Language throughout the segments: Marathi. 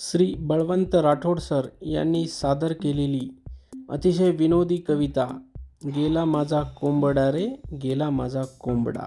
श्री बळवंत राठोड सर यांनी सादर केलेली अतिशय विनोदी कविता गेला माझा कोंबडा रे गेला माझा कोंबडा.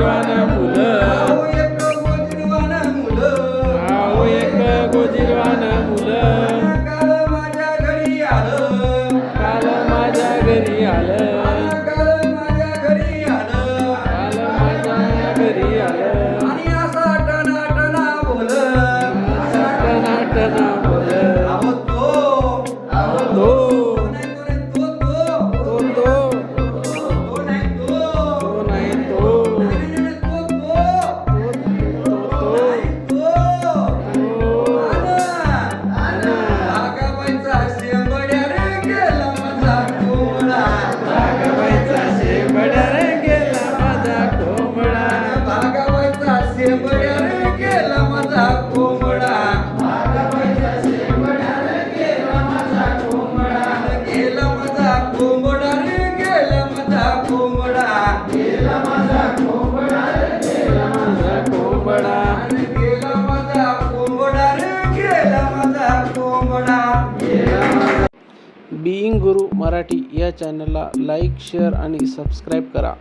Grande. Yeah, but बीइंग गुरु मराठी या चॅनलला लाईक शेअर आणि सबस्क्राईब करा.